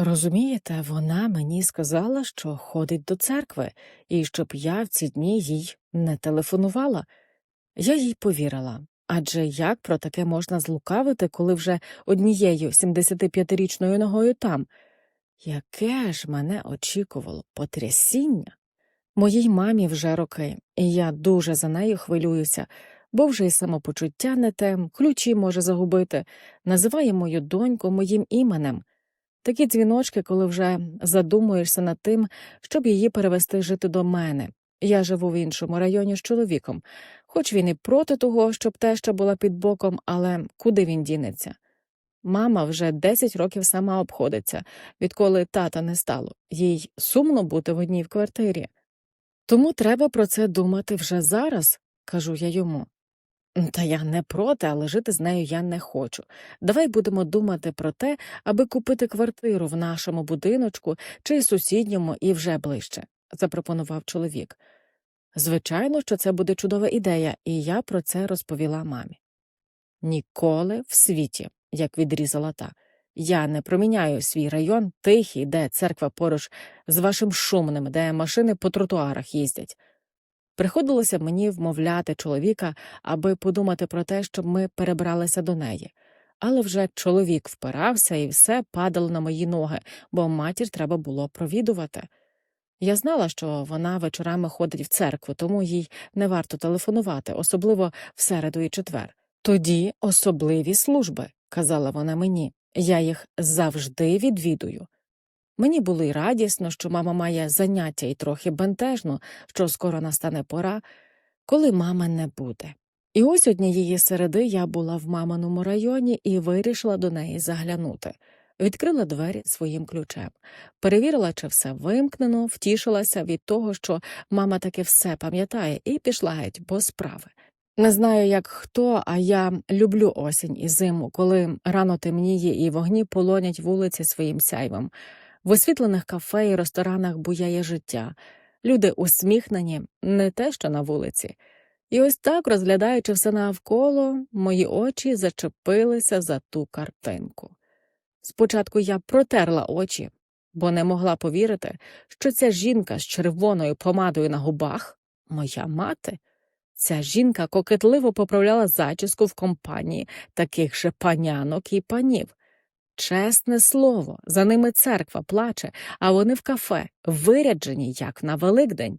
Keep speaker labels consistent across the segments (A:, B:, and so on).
A: Розумієте, вона мені сказала, що ходить до церкви, і щоб я в ці дні їй не телефонувала. Я їй повірила. Адже як про таке можна злукавити, коли вже однією 75-річною ногою там? Яке ж мене очікувало потрясіння? Моїй мамі вже роки, і я дуже за нею хвилююся, бо вже й самопочуття не те, ключі може загубити, називає мою доньку моїм іменем. Такі дзвіночки, коли вже задумуєшся над тим, щоб її перевести жити до мене. Я живу в іншому районі з чоловіком, хоч він і проти того, щоб теща була під боком, але куди він дінеться? Мама вже 10 років сама обходиться, відколи тата не стало, їй сумно бути в одній в квартирі. Тому треба про це думати вже зараз, кажу я йому. Та я не проти, але жити з нею я не хочу. Давай будемо думати про те, аби купити квартиру в нашому будиночку чи сусідньому і вже ближче, запропонував чоловік. Звичайно, що це буде чудова ідея, і я про це розповіла мамі. Ніколи в світі, як відрізала та, я не проміняю свій район тихий, де церква поруч з вашим шумним, де машини по тротуарах їздять. Приходилося мені вмовляти чоловіка, аби подумати про те, щоб ми перебралися до неї. Але вже чоловік впирався і все падало на мої ноги, бо матір треба було провідувати. Я знала, що вона вечорами ходить в церкву, тому їй не варто телефонувати, особливо в середу і четвер. Тоді особливі служби, казала вона мені, я їх завжди відвідую. Мені було й радісно, що мама має заняття і трохи бентежно, що скоро настане пора, коли мами не буде. І ось однієї середи я була в маминому районі і вирішила до неї заглянути. Відкрила двері своїм ключем, перевірила, чи все вимкнено, втішилася від того, що мама таки все пам'ятає, і пішла геть, бо справи. Не знаю, як хто, а я люблю осінь і зиму, коли рано темніє і вогні полонять вулиці своїм сяйвом. В освітлених кафе і ресторанах буяє життя, люди усміхнені, не те, що на вулиці. І ось так, розглядаючи все навколо, мої очі зачепилися за ту картинку. Спочатку я протерла очі, бо не могла повірити, що ця жінка з червоною помадою на губах моя мати. Ця жінка кокетливо поправляла зачіску в компанії таких же панянок і панів. Чесне слово, за ними церква плаче, а вони в кафе, виряджені, як на Великдень.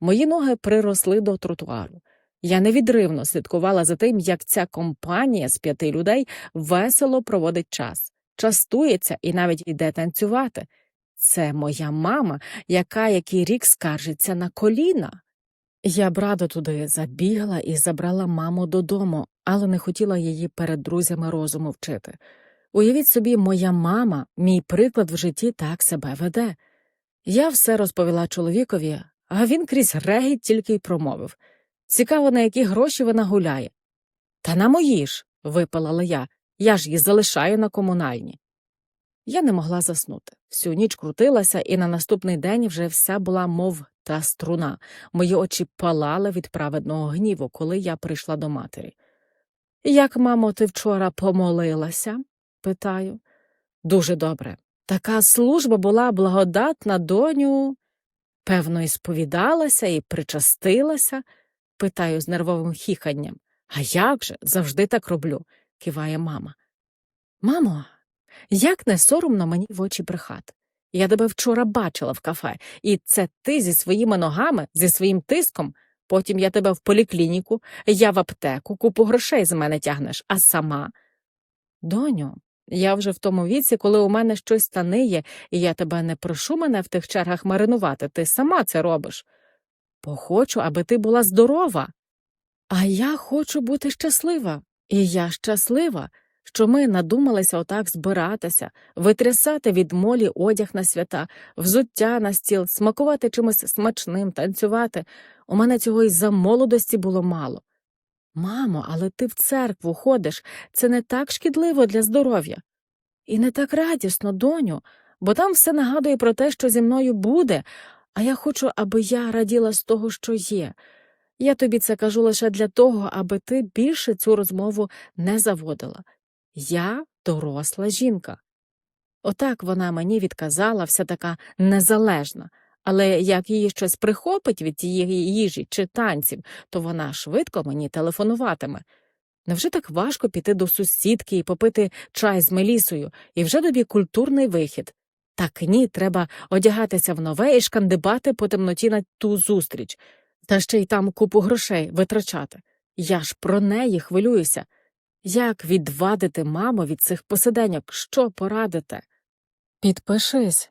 A: Мої ноги приросли до тротуару. Я невідривно слідкувала за тим, як ця компанія з п'яти людей весело проводить час, частується і навіть йде танцювати. Це моя мама, яка який рік скаржиться на коліна. Я б радо туди забігла і забрала маму додому, але не хотіла її перед друзями розуму вчити. Уявіть собі, моя мама, мій приклад в житті так себе веде. Я все розповіла чоловікові, а він крізь регіт тільки й промовив Цікаво, на які гроші вона гуляє. Та на мої ж, випалала я, я ж її залишаю на комунальні. Я не могла заснути. Всю ніч крутилася, і на наступний день вже вся була, мов та струна. Мої очі палали від праведного гніву, коли я прийшла до матері. Як, мамо, ти вчора помолилася? Питаю. Дуже добре. Така служба була благодатна доню. Певно, і сповідалася і причастилася, питаю з нервовим хіханням. А як же? Завжди так роблю, киває мама. Мамо, як не соромно мені в очі брехати. Я тебе вчора бачила в кафе, і це ти зі своїми ногами, зі своїм тиском. Потім я тебе в поліклініку, я в аптеку, купу грошей з мене тягнеш, а сама. Доню, я вже в тому віці, коли у мене щось станиє, і я тебе не прошу мене в тих чергах маринувати, ти сама це робиш. Бо хочу, аби ти була здорова. А я хочу бути щаслива, і я щаслива, що ми надумалися отак збиратися, витрясати від молі одяг на свята, взуття на стіл, смакувати чимось смачним, танцювати. У мене цього й за молодості було мало. Мамо, але ти в церкву ходиш, це не так шкідливо для здоров'я. І не так радісно, доню, бо там все нагадує про те, що зі мною буде, а я хочу, аби я раділа з того, що є. Я тобі це кажу лише для того, аби ти більше цю розмову не заводила. Я доросла жінка. Отак вона мені відказала, вся така незалежна. Але як її щось прихопить від тієї їжі чи танців, то вона швидко мені телефонуватиме. Невже так важко піти до сусідки і попити чай з Мелісою, і вже тобі культурний вихід? Так ні, треба одягатися в нове і шкандибати по темноті на ту зустріч, та ще й там купу грошей витрачати. Я ж про неї хвилююся. Як відвадити маму від цих посиденьок? Що порадите? Підпишись,